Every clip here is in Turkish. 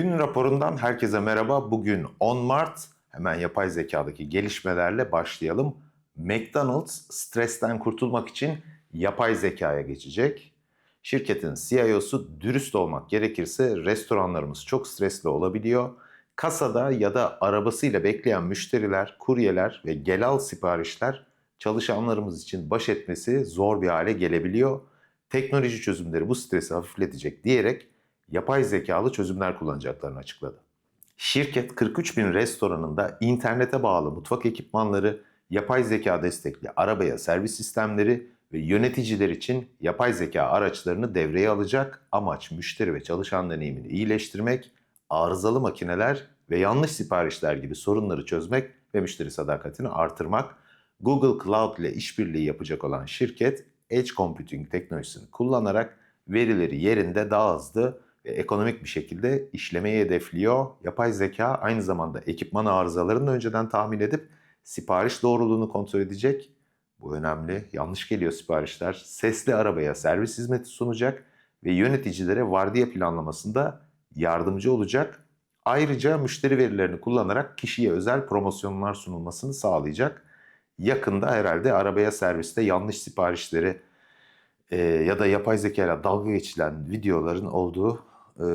Gün raporundan herkese merhaba. Bugün 10 Mart. Hemen yapay zekadaki gelişmelerle başlayalım. McDonald's stresten kurtulmak için yapay zekaya geçecek. Şirketin CIO'su dürüst olmak gerekirse restoranlarımız çok stresli olabiliyor. Kasada ya da arabasıyla bekleyen müşteriler, kuryeler ve gelal siparişler çalışanlarımız için baş etmesi zor bir hale gelebiliyor. Teknoloji çözümleri bu stresi hafifletecek diyerek yapay zekalı çözümler kullanacaklarını açıkladı. Şirket 43 bin restoranında internete bağlı mutfak ekipmanları, yapay zeka destekli arabaya servis sistemleri ve yöneticiler için yapay zeka araçlarını devreye alacak. Amaç müşteri ve çalışan deneyimini iyileştirmek, arızalı makineler ve yanlış siparişler gibi sorunları çözmek ve müşteri sadakatini artırmak. Google Cloud ile işbirliği yapacak olan şirket Edge Computing teknolojisini kullanarak verileri yerinde daha hızlı ekonomik bir şekilde işlemeyi hedefliyor. Yapay zeka aynı zamanda ekipman arızalarını önceden tahmin edip sipariş doğruluğunu kontrol edecek. Bu önemli. Yanlış geliyor siparişler. Sesli arabaya servis hizmeti sunacak ve yöneticilere vardiya planlamasında yardımcı olacak. Ayrıca müşteri verilerini kullanarak kişiye özel promosyonlar sunulmasını sağlayacak. Yakında herhalde arabaya serviste yanlış siparişleri e, ya da yapay zeka ile dalga geçilen videoların olduğu e,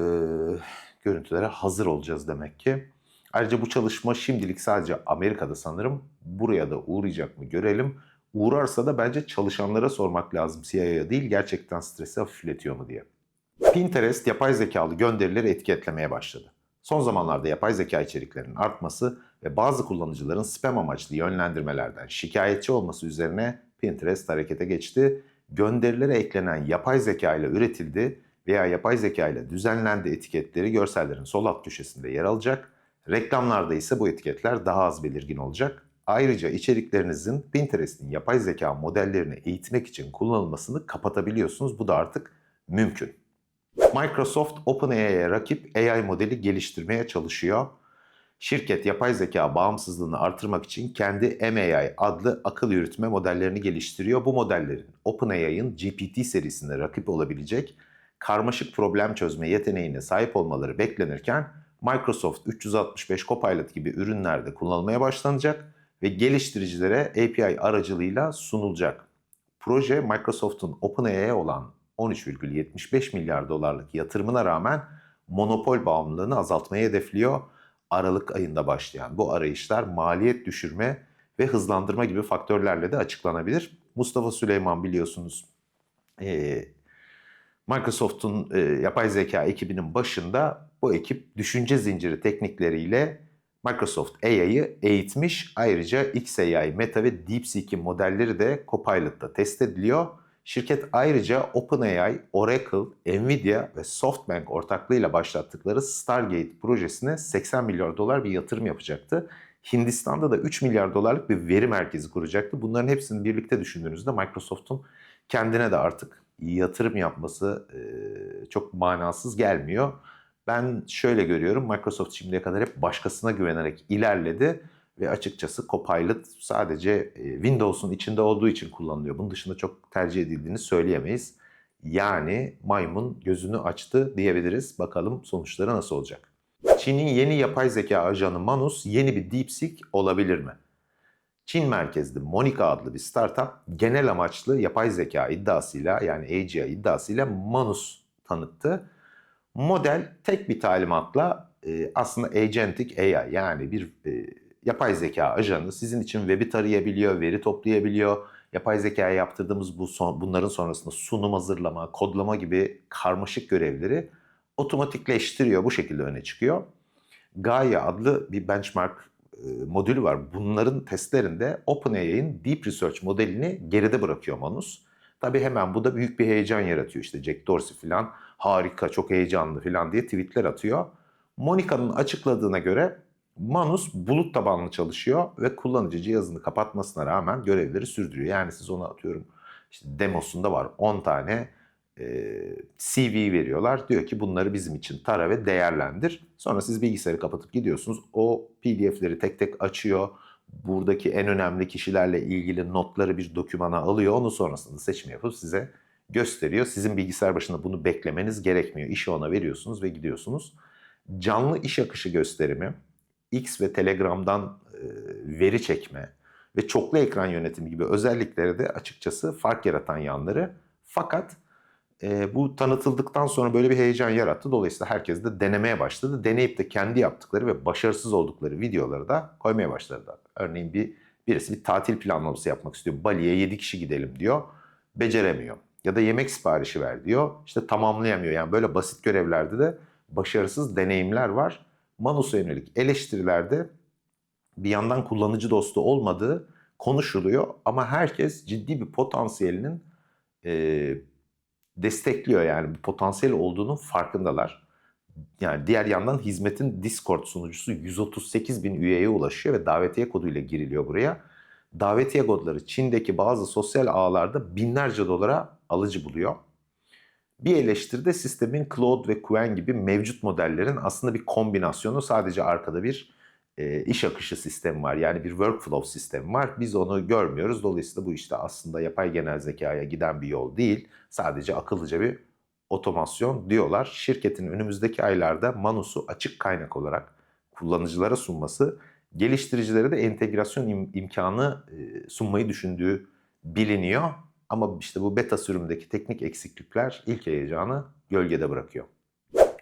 görüntülere hazır olacağız demek ki. Ayrıca bu çalışma şimdilik sadece Amerika'da sanırım. Buraya da uğrayacak mı görelim. Uğrarsa da bence çalışanlara sormak lazım CIA'ya değil gerçekten stresi hafifletiyor mu diye. Pinterest yapay zekalı gönderileri etiketlemeye başladı. Son zamanlarda yapay zeka içeriklerinin artması ve bazı kullanıcıların spam amaçlı yönlendirmelerden şikayetçi olması üzerine Pinterest harekete geçti. Gönderilere eklenen yapay zeka ile üretildi veya yapay zeka ile düzenlendi etiketleri görsellerin sol alt köşesinde yer alacak. Reklamlarda ise bu etiketler daha az belirgin olacak. Ayrıca içeriklerinizin Pinterest'in yapay zeka modellerini eğitmek için kullanılmasını kapatabiliyorsunuz. Bu da artık mümkün. Microsoft OpenAI'ye rakip AI modeli geliştirmeye çalışıyor. Şirket yapay zeka bağımsızlığını artırmak için kendi MAI adlı akıl yürütme modellerini geliştiriyor. Bu modellerin OpenAI'ın GPT serisinde rakip olabilecek karmaşık problem çözme yeteneğine sahip olmaları beklenirken Microsoft 365 Copilot gibi ürünlerde kullanılmaya başlanacak ve geliştiricilere API aracılığıyla sunulacak. Proje Microsoft'un OpenAI'ye olan 13,75 milyar dolarlık yatırımına rağmen monopol bağımlılığını azaltmayı hedefliyor. Aralık ayında başlayan bu arayışlar maliyet düşürme ve hızlandırma gibi faktörlerle de açıklanabilir. Mustafa Süleyman biliyorsunuz Microsoft'un yapay zeka ekibinin başında bu ekip düşünce zinciri teknikleriyle Microsoft AI'yı eğitmiş. Ayrıca XAI, Meta ve DeepSeek'in modelleri de Copilot'ta test ediliyor. Şirket ayrıca OpenAI, Oracle, Nvidia ve SoftBank ortaklığıyla başlattıkları Stargate projesine 80 milyar dolar bir yatırım yapacaktı. Hindistan'da da 3 milyar dolarlık bir veri merkezi kuracaktı. Bunların hepsini birlikte düşündüğünüzde Microsoft'un kendine de artık yatırım yapması çok manasız gelmiyor. Ben şöyle görüyorum. Microsoft şimdiye kadar hep başkasına güvenerek ilerledi ve açıkçası Copilot sadece Windows'un içinde olduğu için kullanılıyor. Bunun dışında çok tercih edildiğini söyleyemeyiz. Yani maymun gözünü açtı diyebiliriz. Bakalım sonuçları nasıl olacak? Çin'in yeni yapay zeka ajanı Manus yeni bir DeepSeek olabilir mi? Çin merkezli Monica adlı bir startup genel amaçlı yapay zeka iddiasıyla yani AGI iddiasıyla Manus tanıttı. Model tek bir talimatla e, aslında agentic AI yani bir e, yapay zeka ajanı sizin için web'i tarayabiliyor, veri toplayabiliyor. Yapay zekaya yaptırdığımız bu son, bunların sonrasında sunum hazırlama, kodlama gibi karmaşık görevleri otomatikleştiriyor. Bu şekilde öne çıkıyor. Gaia adlı bir benchmark modülü var. Bunların testlerinde OpenAI'nin Deep Research modelini geride bırakıyor Manus. Tabii hemen bu da büyük bir heyecan yaratıyor. İşte Jack Dorsey falan harika, çok heyecanlı falan diye tweetler atıyor. Monica'nın açıkladığına göre Manus bulut tabanlı çalışıyor ve kullanıcı cihazını kapatmasına rağmen görevleri sürdürüyor. Yani siz ona atıyorum işte demosunda var 10 tane e, CV veriyorlar. Diyor ki bunları bizim için tara ve değerlendir. Sonra siz bilgisayarı kapatıp gidiyorsunuz. O PDF'leri tek tek açıyor. Buradaki en önemli kişilerle ilgili notları bir dokümana alıyor. Onun sonrasında seçim yapıp size gösteriyor. Sizin bilgisayar başında bunu beklemeniz gerekmiyor. İşi ona veriyorsunuz ve gidiyorsunuz. canlı iş akışı gösterimi, X ve Telegram'dan veri çekme ve çoklu ekran yönetimi gibi özellikleri de açıkçası fark yaratan yanları. Fakat e, bu tanıtıldıktan sonra böyle bir heyecan yarattı. Dolayısıyla herkes de denemeye başladı. Deneyip de kendi yaptıkları ve başarısız oldukları videoları da koymaya başladılar. Örneğin bir birisi bir tatil planlaması yapmak istiyor. Bali'ye 7 kişi gidelim diyor. Beceremiyor. Ya da yemek siparişi ver diyor. İşte tamamlayamıyor. Yani böyle basit görevlerde de başarısız deneyimler var. Manus'a yönelik eleştirilerde bir yandan kullanıcı dostu olmadığı konuşuluyor ama herkes ciddi bir potansiyelinin e, destekliyor yani bir potansiyel olduğunun farkındalar. Yani diğer yandan hizmetin Discord sunucusu 138 bin üyeye ulaşıyor ve davetiye koduyla giriliyor buraya. Davetiye kodları Çin'deki bazı sosyal ağlarda binlerce dolara alıcı buluyor. Bir eleştiri de sistemin Claude ve Quen gibi mevcut modellerin aslında bir kombinasyonu sadece arkada bir e, iş akışı sistemi var. Yani bir workflow sistemi var. Biz onu görmüyoruz. Dolayısıyla bu işte aslında yapay genel zekaya giden bir yol değil. Sadece akıllıca bir otomasyon diyorlar. Şirketin önümüzdeki aylarda Manus'u açık kaynak olarak kullanıcılara sunması, geliştiricilere de entegrasyon im- imkanı e, sunmayı düşündüğü biliniyor. Ama işte bu beta sürümdeki teknik eksiklikler ilk heyecanı gölgede bırakıyor.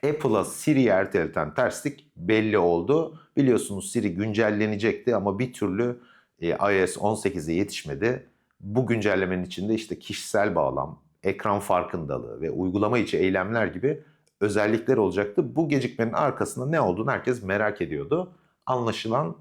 Apple'a Siri'yi erteleten terslik belli oldu. Biliyorsunuz Siri güncellenecekti ama bir türlü e, iOS 18'e yetişmedi. Bu güncellemenin içinde işte kişisel bağlam, ekran farkındalığı ve uygulama içi eylemler gibi özellikler olacaktı. Bu gecikmenin arkasında ne olduğunu herkes merak ediyordu. Anlaşılan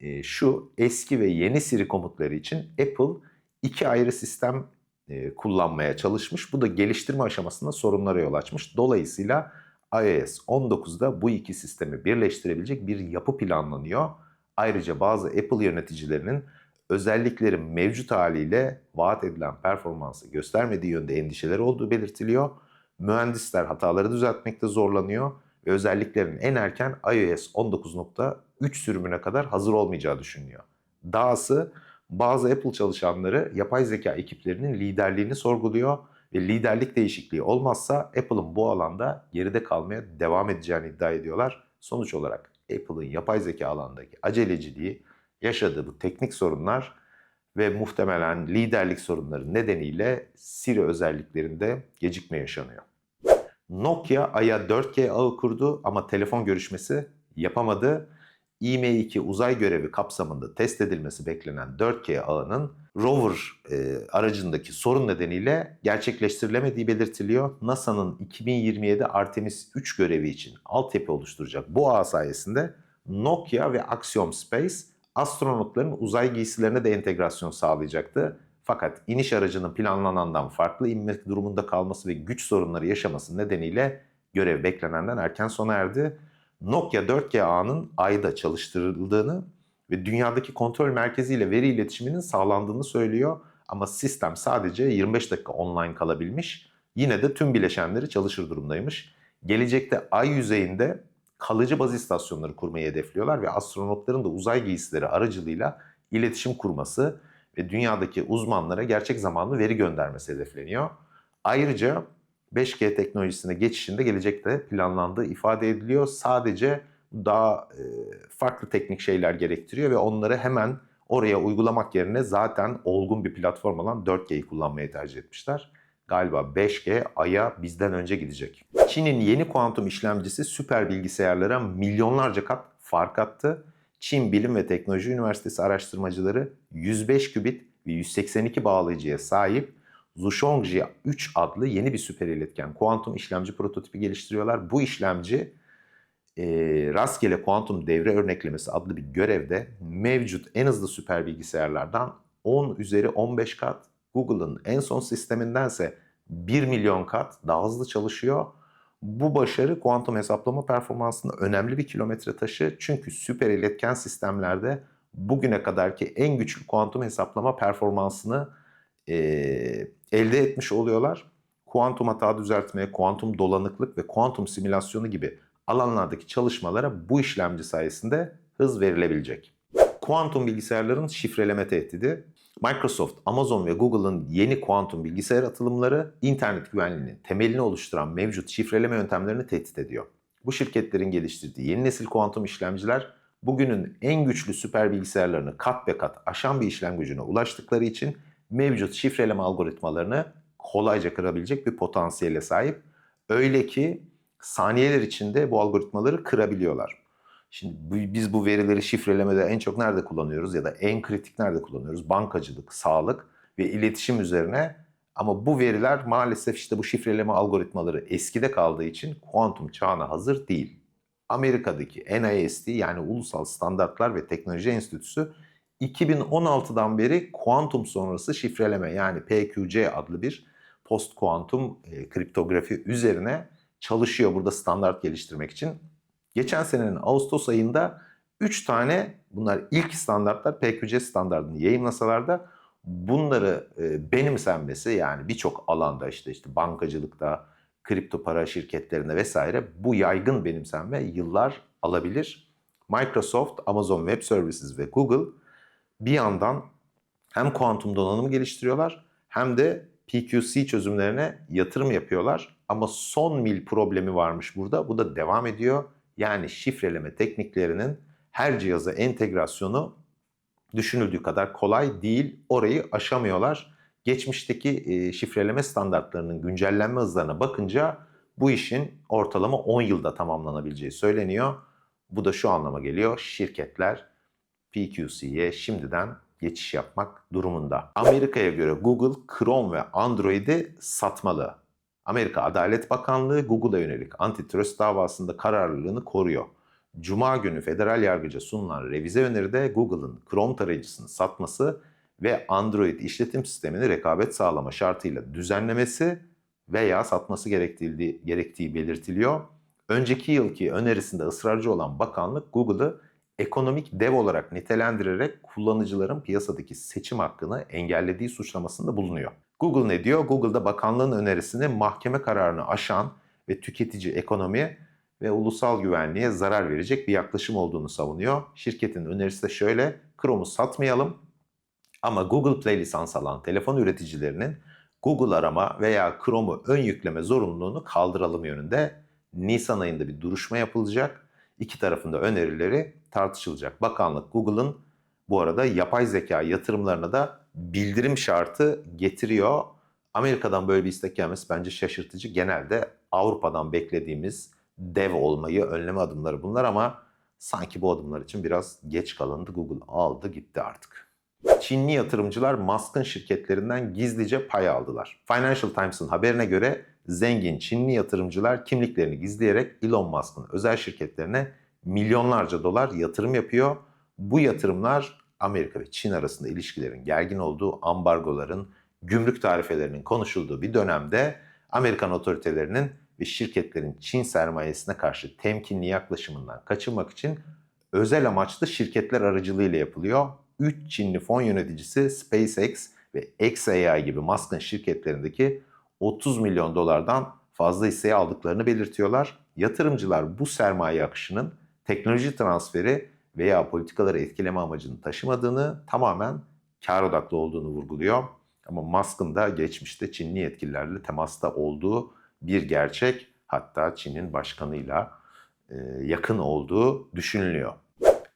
e, şu eski ve yeni Siri komutları için Apple iki ayrı sistem e, kullanmaya çalışmış. Bu da geliştirme aşamasında sorunlara yol açmış. Dolayısıyla iOS 19'da bu iki sistemi birleştirebilecek bir yapı planlanıyor. Ayrıca bazı Apple yöneticilerinin özelliklerin mevcut haliyle vaat edilen performansı göstermediği yönde endişeleri olduğu belirtiliyor. Mühendisler hataları düzeltmekte zorlanıyor ve özelliklerin en erken iOS 19.3 sürümüne kadar hazır olmayacağı düşünülüyor. Dahası bazı Apple çalışanları yapay zeka ekiplerinin liderliğini sorguluyor ve liderlik değişikliği olmazsa Apple'ın bu alanda geride kalmaya devam edeceğini iddia ediyorlar. Sonuç olarak Apple'ın yapay zeka alandaki aceleciliği, yaşadığı bu teknik sorunlar ve muhtemelen liderlik sorunları nedeniyle Siri özelliklerinde gecikme yaşanıyor. Nokia Ay'a 4G ağı kurdu ama telefon görüşmesi yapamadı. IM-2 uzay görevi kapsamında test edilmesi beklenen 4G ağının rover e, aracındaki sorun nedeniyle gerçekleştirilemediği belirtiliyor. NASA'nın 2027 Artemis 3 görevi için altyapı oluşturacak bu ağ sayesinde Nokia ve Axiom Space astronotların uzay giysilerine de entegrasyon sağlayacaktı. Fakat iniş aracının planlanandan farklı inmek durumunda kalması ve güç sorunları yaşaması nedeniyle görev beklenenden erken sona erdi. Nokia 4G ağının ayda çalıştırıldığını ve dünyadaki kontrol merkeziyle veri iletişiminin sağlandığını söylüyor. Ama sistem sadece 25 dakika online kalabilmiş. Yine de tüm bileşenleri çalışır durumdaymış. Gelecekte ay yüzeyinde kalıcı baz istasyonları kurmayı hedefliyorlar ve astronotların da uzay giysileri aracılığıyla iletişim kurması ve dünyadaki uzmanlara gerçek zamanlı veri göndermesi hedefleniyor. Ayrıca 5G teknolojisine geçişinde gelecekte planlandığı ifade ediliyor. Sadece daha e, farklı teknik şeyler gerektiriyor ve onları hemen oraya uygulamak yerine zaten olgun bir platform olan 4G'yi kullanmayı tercih etmişler. Galiba 5G Ay'a bizden önce gidecek. Çin'in yeni kuantum işlemcisi süper bilgisayarlara milyonlarca kat fark attı. Çin Bilim ve Teknoloji Üniversitesi araştırmacıları 105 kübit ve 182 bağlayıcıya sahip Zhushongji 3 adlı yeni bir süper iletken kuantum işlemci prototipi geliştiriyorlar. Bu işlemci e, rastgele kuantum devre örneklemesi adlı bir görevde mevcut en hızlı süper bilgisayarlardan 10 üzeri 15 kat, Google'ın en son sistemindense 1 milyon kat daha hızlı çalışıyor. Bu başarı kuantum hesaplama performansında önemli bir kilometre taşı. Çünkü süper iletken sistemlerde bugüne kadarki en güçlü kuantum hesaplama performansını e, elde etmiş oluyorlar. Kuantum hata düzeltme, kuantum dolanıklık ve kuantum simülasyonu gibi alanlardaki çalışmalara bu işlemci sayesinde hız verilebilecek. Kuantum bilgisayarların şifreleme tehdidi, Microsoft, Amazon ve Google'ın yeni kuantum bilgisayar atılımları internet güvenliğinin temelini oluşturan mevcut şifreleme yöntemlerini tehdit ediyor. Bu şirketlerin geliştirdiği yeni nesil kuantum işlemciler bugünün en güçlü süper bilgisayarlarını kat be kat aşan bir işlem gücüne ulaştıkları için mevcut şifreleme algoritmalarını kolayca kırabilecek bir potansiyele sahip. Öyle ki saniyeler içinde bu algoritmaları kırabiliyorlar. Şimdi biz bu verileri şifrelemede en çok nerede kullanıyoruz ya da en kritik nerede kullanıyoruz? Bankacılık, sağlık ve iletişim üzerine. Ama bu veriler maalesef işte bu şifreleme algoritmaları eskide kaldığı için kuantum çağına hazır değil. Amerika'daki NIST yani Ulusal Standartlar ve Teknoloji Enstitüsü 2016'dan beri kuantum sonrası şifreleme yani PQC adlı bir post kuantum e, kriptografi üzerine çalışıyor burada standart geliştirmek için. Geçen senenin Ağustos ayında 3 tane bunlar ilk standartlar PQC standartını yayınlasalar da bunları e, benimsenmesi yani birçok alanda işte işte bankacılıkta, kripto para şirketlerinde vesaire bu yaygın benimsenme yıllar alabilir. Microsoft, Amazon Web Services ve Google bir yandan hem kuantum donanımı geliştiriyorlar hem de PQC çözümlerine yatırım yapıyorlar. Ama son mil problemi varmış burada. Bu da devam ediyor. Yani şifreleme tekniklerinin her cihaza entegrasyonu düşünüldüğü kadar kolay değil. Orayı aşamıyorlar. Geçmişteki e, şifreleme standartlarının güncellenme hızlarına bakınca bu işin ortalama 10 yılda tamamlanabileceği söyleniyor. Bu da şu anlama geliyor. Şirketler PQC'ye şimdiden geçiş yapmak durumunda. Amerika'ya göre Google Chrome ve Android'i satmalı. Amerika Adalet Bakanlığı Google'a yönelik antitrust davasında kararlılığını koruyor. Cuma günü federal yargıca sunulan revize öneride Google'ın Chrome tarayıcısını satması ve Android işletim sistemini rekabet sağlama şartıyla düzenlemesi veya satması gerektiği, gerektiği belirtiliyor. Önceki yılki önerisinde ısrarcı olan bakanlık Google'ı ekonomik dev olarak nitelendirerek kullanıcıların piyasadaki seçim hakkını engellediği suçlamasında bulunuyor. Google ne diyor? Google'da bakanlığın önerisini mahkeme kararını aşan ve tüketici ekonomi ve ulusal güvenliğe zarar verecek bir yaklaşım olduğunu savunuyor. Şirketin önerisi de şöyle, Chrome'u satmayalım ama Google Play lisans alan telefon üreticilerinin Google arama veya Chrome'u ön yükleme zorunluluğunu kaldıralım yönünde Nisan ayında bir duruşma yapılacak. İki tarafında önerileri tartışılacak. Bakanlık Google'ın bu arada yapay zeka yatırımlarına da bildirim şartı getiriyor. Amerika'dan böyle bir istek gelmesi bence şaşırtıcı. Genelde Avrupa'dan beklediğimiz dev olmayı önleme adımları bunlar ama sanki bu adımlar için biraz geç kalındı. Google aldı gitti artık. Çinli yatırımcılar Musk'ın şirketlerinden gizlice pay aldılar. Financial Times'ın haberine göre zengin Çinli yatırımcılar kimliklerini gizleyerek Elon Musk'ın özel şirketlerine milyonlarca dolar yatırım yapıyor. Bu yatırımlar Amerika ve Çin arasında ilişkilerin gergin olduğu, ambargoların, gümrük tarifelerinin konuşulduğu bir dönemde Amerikan otoritelerinin ve şirketlerin Çin sermayesine karşı temkinli yaklaşımından kaçınmak için özel amaçlı şirketler aracılığıyla yapılıyor. 3 Çinli fon yöneticisi SpaceX ve XAI gibi Musk'ın şirketlerindeki 30 milyon dolardan fazla hisseyi aldıklarını belirtiyorlar. Yatırımcılar bu sermaye akışının teknoloji transferi veya politikaları etkileme amacını taşımadığını, tamamen kar odaklı olduğunu vurguluyor. Ama Musk'ın da geçmişte Çinli yetkililerle temasta olduğu bir gerçek. Hatta Çin'in başkanıyla e, yakın olduğu düşünülüyor.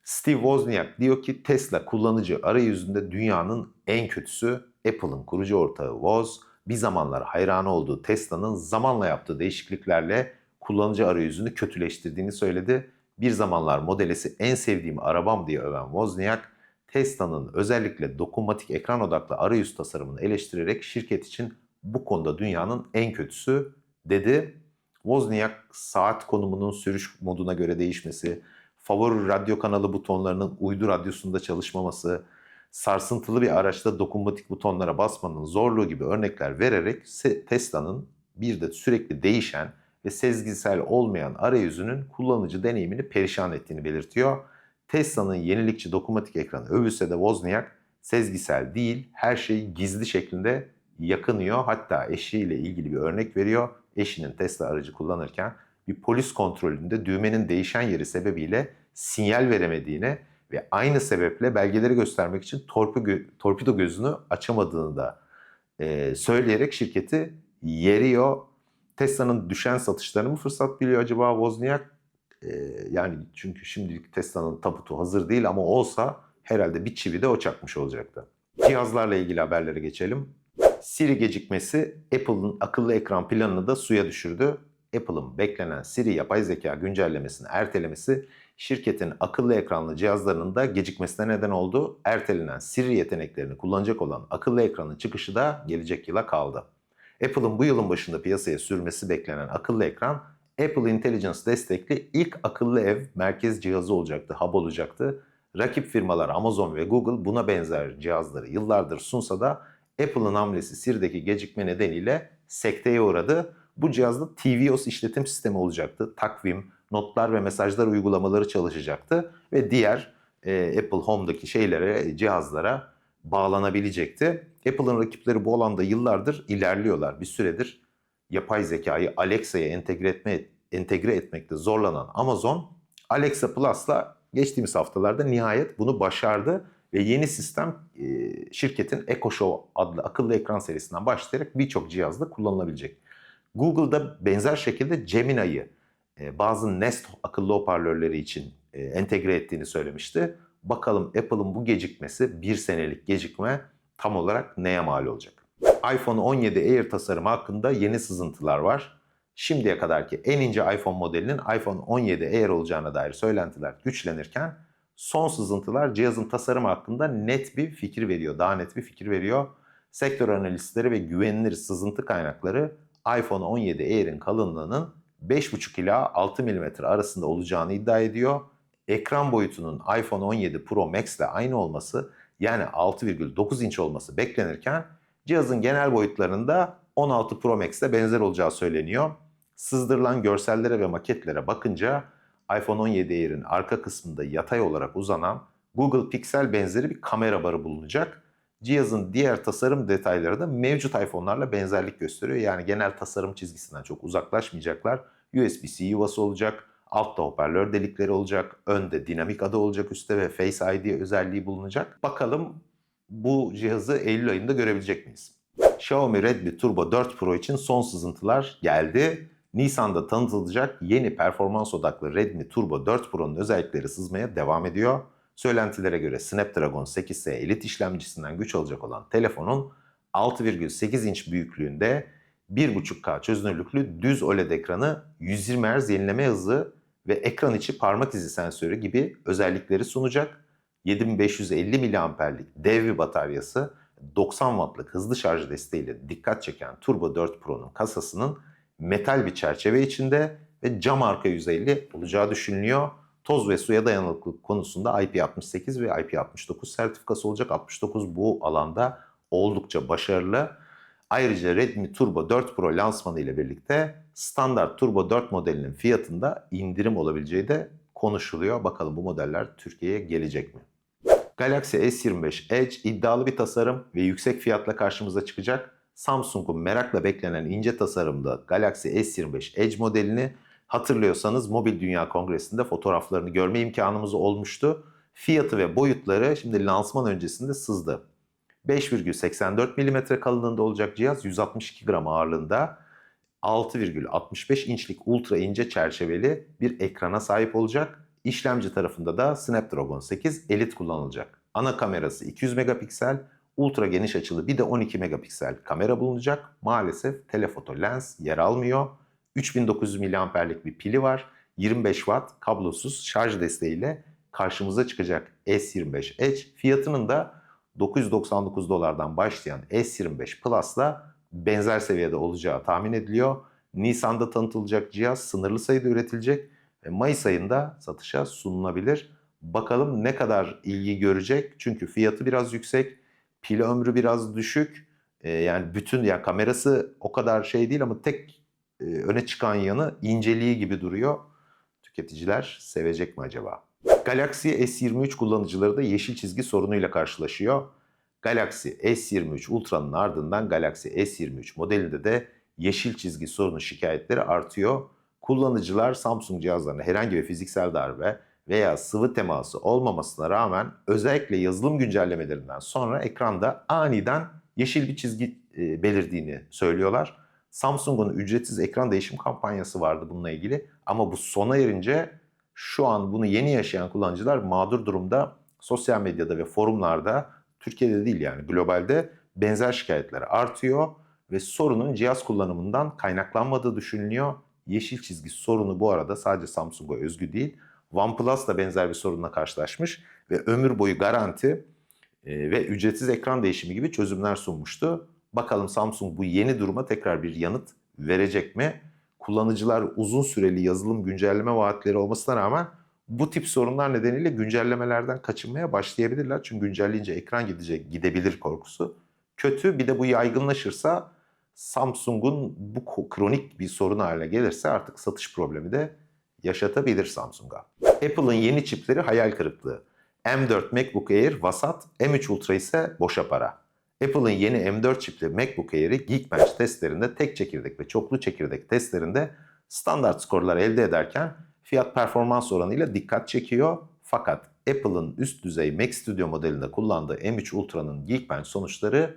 Steve Wozniak diyor ki Tesla kullanıcı arayüzünde dünyanın en kötüsü. Apple'ın kurucu ortağı Woz bir zamanlar hayranı olduğu Tesla'nın zamanla yaptığı değişikliklerle kullanıcı arayüzünü kötüleştirdiğini söyledi bir zamanlar modelesi en sevdiğim arabam diye öven Wozniak, Tesla'nın özellikle dokunmatik ekran odaklı arayüz tasarımını eleştirerek şirket için bu konuda dünyanın en kötüsü dedi. Wozniak saat konumunun sürüş moduna göre değişmesi, favori radyo kanalı butonlarının uydu radyosunda çalışmaması, sarsıntılı bir araçta dokunmatik butonlara basmanın zorluğu gibi örnekler vererek Tesla'nın bir de sürekli değişen ve sezgisel olmayan arayüzünün kullanıcı deneyimini perişan ettiğini belirtiyor. Tesla'nın yenilikçi dokunmatik ekranı övülse de Wozniak sezgisel değil, her şeyi gizli şeklinde yakınıyor. Hatta eşiyle ilgili bir örnek veriyor. Eşinin Tesla aracı kullanırken bir polis kontrolünde düğmenin değişen yeri sebebiyle sinyal veremediğine ve aynı sebeple belgeleri göstermek için torpido gözünü açamadığını da e, söyleyerek şirketi yeriyor. Tesla'nın düşen satışlarını mı fırsat biliyor acaba Wozniak? Ee, yani çünkü şimdilik Tesla'nın taputu hazır değil ama olsa herhalde bir çivi de o çakmış olacaktı. Cihazlarla ilgili haberlere geçelim. Siri gecikmesi Apple'ın akıllı ekran planını da suya düşürdü. Apple'ın beklenen Siri yapay zeka güncellemesini ertelemesi şirketin akıllı ekranlı cihazlarının da gecikmesine neden oldu. Ertelenen Siri yeteneklerini kullanacak olan akıllı ekranın çıkışı da gelecek yıla kaldı. Apple'ın bu yılın başında piyasaya sürmesi beklenen akıllı ekran Apple Intelligence destekli ilk akıllı ev merkez cihazı olacaktı, hub olacaktı. Rakip firmalar Amazon ve Google buna benzer cihazları yıllardır sunsa da Apple'ın hamlesi Siri'deki gecikme nedeniyle sekteye uğradı. Bu cihazda tvOS işletim sistemi olacaktı. Takvim, notlar ve mesajlar uygulamaları çalışacaktı ve diğer e, Apple Home'daki şeylere, cihazlara bağlanabilecekti. Apple'ın rakipleri bu alanda yıllardır ilerliyorlar. Bir süredir yapay zekayı Alexa'ya entegre, etme, entegre etmekte zorlanan Amazon, Alexa Plus'la geçtiğimiz haftalarda nihayet bunu başardı ve yeni sistem e, şirketin Echo Show adlı akıllı ekran serisinden başlayarak birçok cihazda kullanılabilecek. Google'da benzer şekilde Gemini'yi e, bazı Nest akıllı hoparlörleri için e, entegre ettiğini söylemişti. Bakalım Apple'ın bu gecikmesi, bir senelik gecikme tam olarak neye mal olacak? iPhone 17 Air tasarımı hakkında yeni sızıntılar var. Şimdiye kadarki en ince iPhone modelinin iPhone 17 Air olacağına dair söylentiler güçlenirken son sızıntılar cihazın tasarımı hakkında net bir fikir veriyor, daha net bir fikir veriyor. Sektör analistleri ve güvenilir sızıntı kaynakları iPhone 17 Air'in kalınlığının 5,5 ila 6 mm arasında olacağını iddia ediyor. Ekran boyutunun iPhone 17 Pro Max ile aynı olması yani 6,9 inç olması beklenirken cihazın genel boyutlarında 16 Pro Max ile benzer olacağı söyleniyor. Sızdırılan görsellere ve maketlere bakınca iPhone 17 Air'in arka kısmında yatay olarak uzanan Google Pixel benzeri bir kamera barı bulunacak. Cihazın diğer tasarım detayları da mevcut iPhone'larla benzerlik gösteriyor. Yani genel tasarım çizgisinden çok uzaklaşmayacaklar. USB-C yuvası olacak, altta hoparlör delikleri olacak, önde dinamik adı olacak üstte ve Face ID özelliği bulunacak. Bakalım bu cihazı Eylül ayında görebilecek miyiz? Xiaomi Redmi Turbo 4 Pro için son sızıntılar geldi. Nisan'da tanıtılacak yeni performans odaklı Redmi Turbo 4 Pro'nun özellikleri sızmaya devam ediyor. Söylentilere göre Snapdragon 8S elit işlemcisinden güç alacak olan telefonun 6,8 inç büyüklüğünde 1.5K çözünürlüklü düz OLED ekranı, 120 Hz yenileme hızı ve ekran içi parmak izi sensörü gibi özellikleri sunacak. 7550 mAh'lik dev bir bataryası, 90 Watt'lık hızlı şarj desteğiyle dikkat çeken Turbo 4 Pro'nun kasasının metal bir çerçeve içinde ve cam arka yüzeyli olacağı düşünülüyor. Toz ve suya dayanıklılık konusunda IP68 ve IP69 sertifikası olacak. 69 bu alanda oldukça başarılı. Ayrıca Redmi Turbo 4 Pro lansmanı ile birlikte standart Turbo 4 modelinin fiyatında indirim olabileceği de konuşuluyor. Bakalım bu modeller Türkiye'ye gelecek mi? Galaxy S25 Edge iddialı bir tasarım ve yüksek fiyatla karşımıza çıkacak. Samsung'un merakla beklenen ince tasarımda Galaxy S25 Edge modelini hatırlıyorsanız Mobil Dünya Kongresi'nde fotoğraflarını görme imkanımız olmuştu. Fiyatı ve boyutları şimdi lansman öncesinde sızdı. 5,84 mm kalınlığında olacak cihaz 162 gram ağırlığında 6,65 inçlik ultra ince çerçeveli bir ekrana sahip olacak. İşlemci tarafında da Snapdragon 8 Elite kullanılacak. Ana kamerası 200 megapiksel, ultra geniş açılı bir de 12 megapiksel kamera bulunacak. Maalesef telefoto lens yer almıyor. 3900 mAh'lik bir pili var. 25 Watt kablosuz şarj desteğiyle karşımıza çıkacak S25 Edge. Fiyatının da 999 dolardan başlayan S25 Plus'la benzer seviyede olacağı tahmin ediliyor. Nisan'da tanıtılacak cihaz sınırlı sayıda üretilecek ve Mayıs ayında satışa sunulabilir. Bakalım ne kadar ilgi görecek çünkü fiyatı biraz yüksek, pil ömrü biraz düşük. Ee, yani bütün ya kamerası o kadar şey değil ama tek e, öne çıkan yanı inceliği gibi duruyor. Tüketiciler sevecek mi acaba? Galaxy S23 kullanıcıları da yeşil çizgi sorunuyla karşılaşıyor. Galaxy S23 Ultra'nın ardından Galaxy S23 modelinde de yeşil çizgi sorunu şikayetleri artıyor. Kullanıcılar Samsung cihazlarına herhangi bir fiziksel darbe veya sıvı teması olmamasına rağmen özellikle yazılım güncellemelerinden sonra ekranda aniden yeşil bir çizgi e, belirdiğini söylüyorlar. Samsung'un ücretsiz ekran değişim kampanyası vardı bununla ilgili ama bu sona erince Şu an bunu yeni yaşayan kullanıcılar mağdur durumda sosyal medyada ve forumlarda Türkiye'de değil yani globalde benzer şikayetler artıyor ve sorunun cihaz kullanımından kaynaklanmadığı düşünülüyor. Yeşil çizgi sorunu bu arada sadece Samsung'a özgü değil. OnePlus da benzer bir sorunla karşılaşmış ve ömür boyu garanti e, ve ücretsiz ekran değişimi gibi çözümler sunmuştu. Bakalım Samsung bu yeni duruma tekrar bir yanıt verecek mi? Kullanıcılar uzun süreli yazılım güncelleme vaatleri olmasına rağmen bu tip sorunlar nedeniyle güncellemelerden kaçınmaya başlayabilirler. Çünkü güncelleyince ekran gidecek, gidebilir korkusu. Kötü bir de bu yaygınlaşırsa Samsung'un bu kronik bir sorun haline gelirse artık satış problemi de yaşatabilir Samsung'a. Apple'ın yeni çipleri hayal kırıklığı. M4 MacBook Air vasat, M3 Ultra ise boşa para. Apple'ın yeni M4 çipli MacBook Air'i Geekbench testlerinde tek çekirdek ve çoklu çekirdek testlerinde standart skorlar elde ederken fiyat performans oranıyla dikkat çekiyor. Fakat Apple'ın üst düzey Mac Studio modelinde kullandığı M3 Ultra'nın Geekbench sonuçları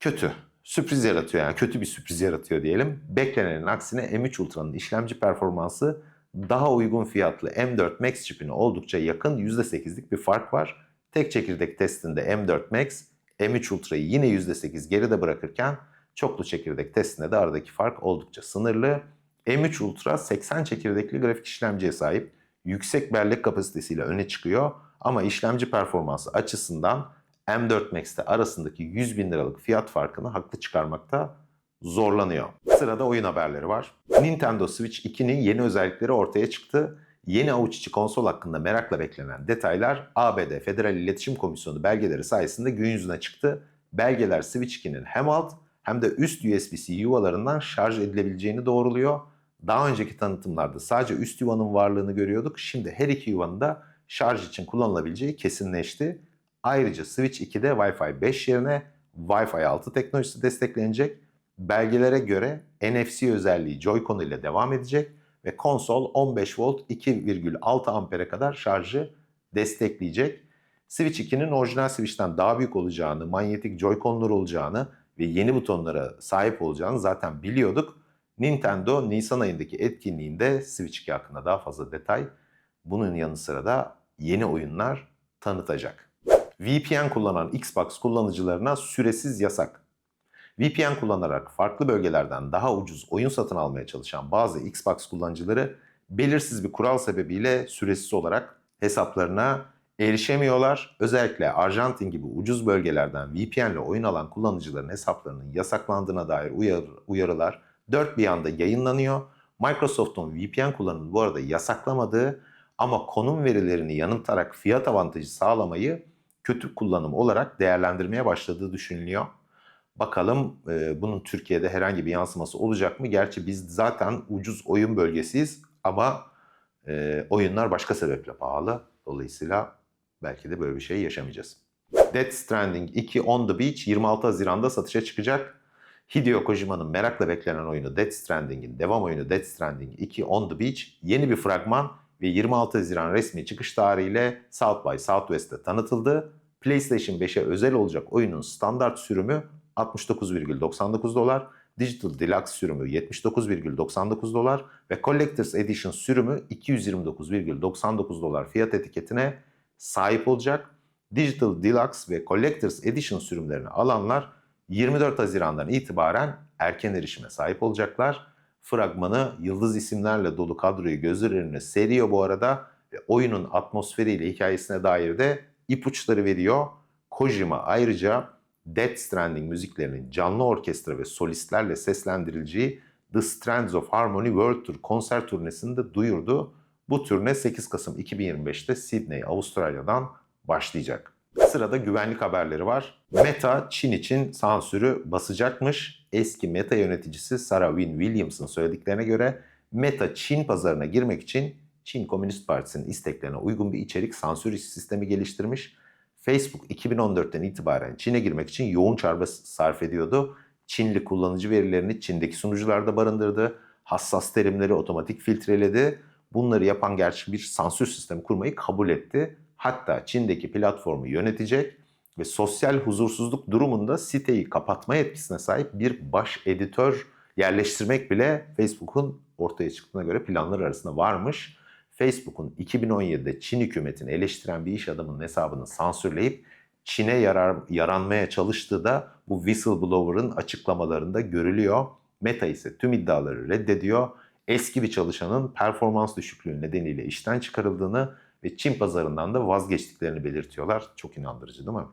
kötü. Sürpriz yaratıyor yani kötü bir sürpriz yaratıyor diyelim. Beklenenin aksine M3 Ultra'nın işlemci performansı daha uygun fiyatlı M4 Max çipine oldukça yakın %8'lik bir fark var. Tek çekirdek testinde M4 Max M3 Ultra'yı yine %8 geride bırakırken çoklu çekirdek testinde de aradaki fark oldukça sınırlı. M3 Ultra 80 çekirdekli grafik işlemciye sahip. Yüksek bellek kapasitesiyle öne çıkıyor ama işlemci performansı açısından M4 Max'te arasındaki 100 bin liralık fiyat farkını haklı çıkarmakta zorlanıyor. Sırada oyun haberleri var. Nintendo Switch 2'nin yeni özellikleri ortaya çıktı. Yeni avuç içi konsol hakkında merakla beklenen detaylar ABD Federal İletişim Komisyonu belgeleri sayesinde gün yüzüne çıktı. Belgeler Switch 2'nin hem alt hem de üst USB-C yuvalarından şarj edilebileceğini doğruluyor. Daha önceki tanıtımlarda sadece üst yuvanın varlığını görüyorduk. Şimdi her iki yuvanın da şarj için kullanılabileceği kesinleşti. Ayrıca Switch 2'de Wi-Fi 5 yerine Wi-Fi 6 teknolojisi desteklenecek. Belgelere göre NFC özelliği Joy-Con ile devam edecek ve konsol 15 volt 2,6 ampere kadar şarjı destekleyecek. Switch 2'nin orijinal Switch'ten daha büyük olacağını, manyetik Joy-Con'lar olacağını ve yeni butonlara sahip olacağını zaten biliyorduk. Nintendo Nisan ayındaki etkinliğinde Switch 2 hakkında daha fazla detay, bunun yanı sıra da yeni oyunlar tanıtacak. VPN kullanan Xbox kullanıcılarına süresiz yasak. VPN kullanarak farklı bölgelerden daha ucuz oyun satın almaya çalışan bazı Xbox kullanıcıları belirsiz bir kural sebebiyle süresiz olarak hesaplarına erişemiyorlar. Özellikle Arjantin gibi ucuz bölgelerden VPN ile oyun alan kullanıcıların hesaplarının yasaklandığına dair uyarı, uyarılar dört bir yanda yayınlanıyor. Microsoft'un VPN kullanımını bu arada yasaklamadığı ama konum verilerini yanıltarak fiyat avantajı sağlamayı kötü kullanım olarak değerlendirmeye başladığı düşünülüyor. Bakalım e, bunun Türkiye'de herhangi bir yansıması olacak mı? Gerçi biz zaten ucuz oyun bölgesiyiz ama e, oyunlar başka sebeple pahalı. Dolayısıyla belki de böyle bir şey yaşamayacağız. Death Stranding 2 On The Beach 26 Haziran'da satışa çıkacak. Hideo Kojima'nın merakla beklenen oyunu Death Stranding'in devam oyunu Death Stranding 2 On The Beach yeni bir fragman ve 26 Haziran resmi çıkış tarihiyle South by Southwest'te tanıtıldı. PlayStation 5'e özel olacak oyunun standart sürümü 69,99 dolar, Digital Deluxe sürümü 79,99 dolar ve Collector's Edition sürümü 229,99 dolar fiyat etiketine sahip olacak. Digital Deluxe ve Collector's Edition sürümlerini alanlar 24 Haziran'dan itibaren erken erişime sahip olacaklar. Fragmanı yıldız isimlerle dolu kadroyu gözler önüne seriyor bu arada ve oyunun atmosferiyle hikayesine dair de ipuçları veriyor. Kojima ayrıca Death Stranding müziklerinin canlı orkestra ve solistlerle seslendirileceği The Strands of Harmony World Tour konser turnesini de duyurdu. Bu turne 8 Kasım 2025'te Sydney, Avustralya'dan başlayacak. Sırada güvenlik haberleri var. Meta Çin için sansürü basacakmış. Eski Meta yöneticisi Sarah Wynne Williams'ın söylediklerine göre Meta Çin pazarına girmek için Çin Komünist Partisi'nin isteklerine uygun bir içerik sansür sistemi geliştirmiş. Facebook 2014'ten itibaren Çin'e girmek için yoğun çarpı sarf ediyordu. Çinli kullanıcı verilerini Çin'deki sunucularda barındırdı. Hassas terimleri otomatik filtreledi. Bunları yapan gerçek bir sansür sistemi kurmayı kabul etti. Hatta Çin'deki platformu yönetecek ve sosyal huzursuzluk durumunda siteyi kapatma yetkisine sahip bir baş editör yerleştirmek bile Facebook'un ortaya çıktığına göre planlar arasında varmış. Facebook'un 2017'de Çin hükümetini eleştiren bir iş adamının hesabını sansürleyip Çin'e yarar, yaranmaya çalıştığı da bu whistleblower'ın açıklamalarında görülüyor. Meta ise tüm iddiaları reddediyor. Eski bir çalışanın performans düşüklüğü nedeniyle işten çıkarıldığını ve Çin pazarından da vazgeçtiklerini belirtiyorlar. Çok inandırıcı değil mi?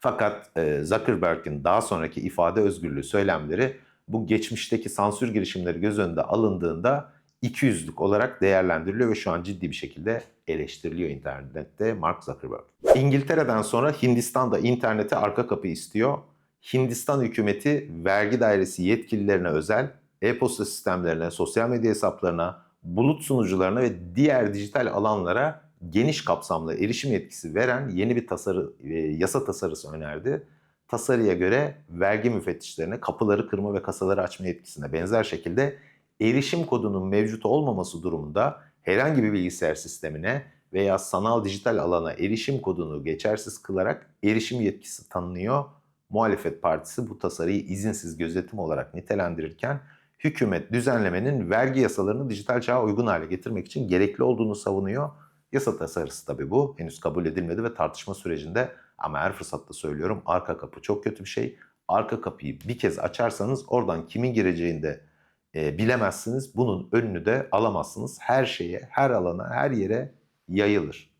Fakat e, Zuckerberg'in daha sonraki ifade özgürlüğü söylemleri bu geçmişteki sansür girişimleri göz önünde alındığında 200'lük olarak değerlendiriliyor ve şu an ciddi bir şekilde eleştiriliyor internette Mark Zuckerberg. İngiltere'den sonra Hindistan da internete arka kapı istiyor. Hindistan hükümeti vergi dairesi yetkililerine özel e-posta sistemlerine, sosyal medya hesaplarına, bulut sunucularına ve diğer dijital alanlara geniş kapsamlı erişim yetkisi veren yeni bir tasarı, e, yasa tasarısı önerdi. Tasarıya göre vergi müfettişlerine kapıları kırma ve kasaları açma yetkisine benzer şekilde erişim kodunun mevcut olmaması durumunda herhangi bir bilgisayar sistemine veya sanal dijital alana erişim kodunu geçersiz kılarak erişim yetkisi tanınıyor. Muhalefet Partisi bu tasarıyı izinsiz gözetim olarak nitelendirirken hükümet düzenlemenin vergi yasalarını dijital çağa uygun hale getirmek için gerekli olduğunu savunuyor. Yasa tasarısı tabii bu. Henüz kabul edilmedi ve tartışma sürecinde ama her fırsatta söylüyorum arka kapı çok kötü bir şey. Arka kapıyı bir kez açarsanız oradan kimin gireceğini de e, bilemezsiniz. Bunun önünü de alamazsınız. Her şeye, her alana, her yere yayılır.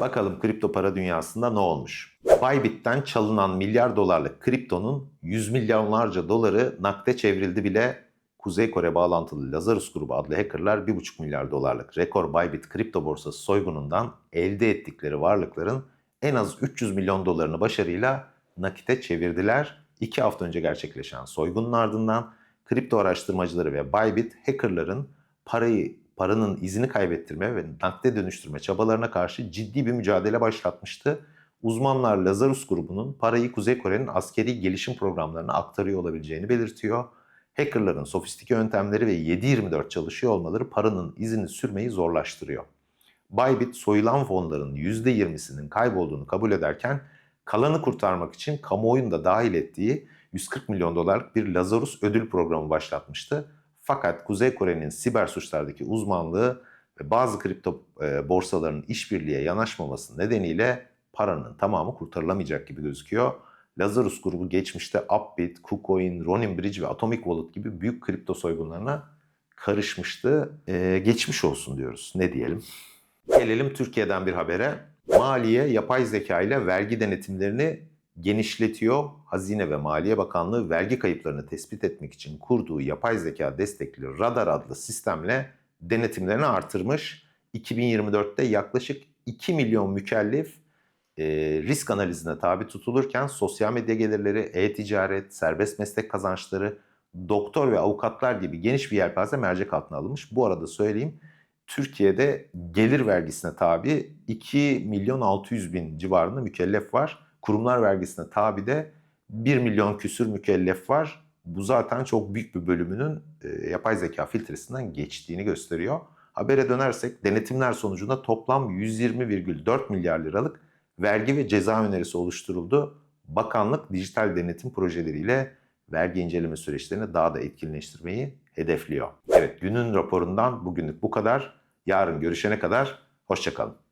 Bakalım kripto para dünyasında ne olmuş? Bybit'ten çalınan milyar dolarlık kriptonun yüz milyonlarca doları nakde çevrildi bile Kuzey Kore bağlantılı Lazarus grubu adlı hackerlar 1,5 milyar dolarlık rekor Bybit kripto borsası soygunundan elde ettikleri varlıkların en az 300 milyon dolarını başarıyla nakite çevirdiler. İki hafta önce gerçekleşen soygunun ardından kripto araştırmacıları ve Bybit hackerların parayı paranın izini kaybettirme ve nakde dönüştürme çabalarına karşı ciddi bir mücadele başlatmıştı. Uzmanlar Lazarus grubunun parayı Kuzey Kore'nin askeri gelişim programlarına aktarıyor olabileceğini belirtiyor. Hackerların sofistike yöntemleri ve 7-24 çalışıyor olmaları paranın izini sürmeyi zorlaştırıyor. Bybit soyulan fonların %20'sinin kaybolduğunu kabul ederken kalanı kurtarmak için kamuoyunu da dahil ettiği 140 milyon dolarlık bir Lazarus ödül programı başlatmıştı. Fakat Kuzey Kore'nin siber suçlardaki uzmanlığı ve bazı kripto e, borsalarının işbirliğe yanaşmaması nedeniyle paranın tamamı kurtarılamayacak gibi gözüküyor. Lazarus grubu geçmişte Upbit, KuCoin, Ronin Bridge ve Atomic Wallet gibi büyük kripto soygunlarına karışmıştı. Ee, geçmiş olsun diyoruz. Ne diyelim? Gelelim Türkiye'den bir habere. Maliye yapay zeka ile vergi denetimlerini genişletiyor. Hazine ve Maliye Bakanlığı vergi kayıplarını tespit etmek için kurduğu yapay zeka destekli Radar adlı sistemle denetimlerini artırmış. 2024'te yaklaşık 2 milyon mükellef e, risk analizine tabi tutulurken sosyal medya gelirleri, e-ticaret, serbest meslek kazançları, doktor ve avukatlar gibi geniş bir yelpaze mercek altına alınmış. Bu arada söyleyeyim Türkiye'de gelir vergisine tabi 2 milyon 600 bin civarında mükellef var. Kurumlar vergisine tabi de 1 milyon küsür mükellef var. Bu zaten çok büyük bir bölümünün e, yapay zeka filtresinden geçtiğini gösteriyor. Habere dönersek denetimler sonucunda toplam 120,4 milyar liralık vergi ve ceza önerisi oluşturuldu. Bakanlık dijital denetim projeleriyle vergi inceleme süreçlerini daha da etkinleştirmeyi hedefliyor. Evet günün raporundan bugünlük bu kadar. Yarın görüşene kadar hoşçakalın.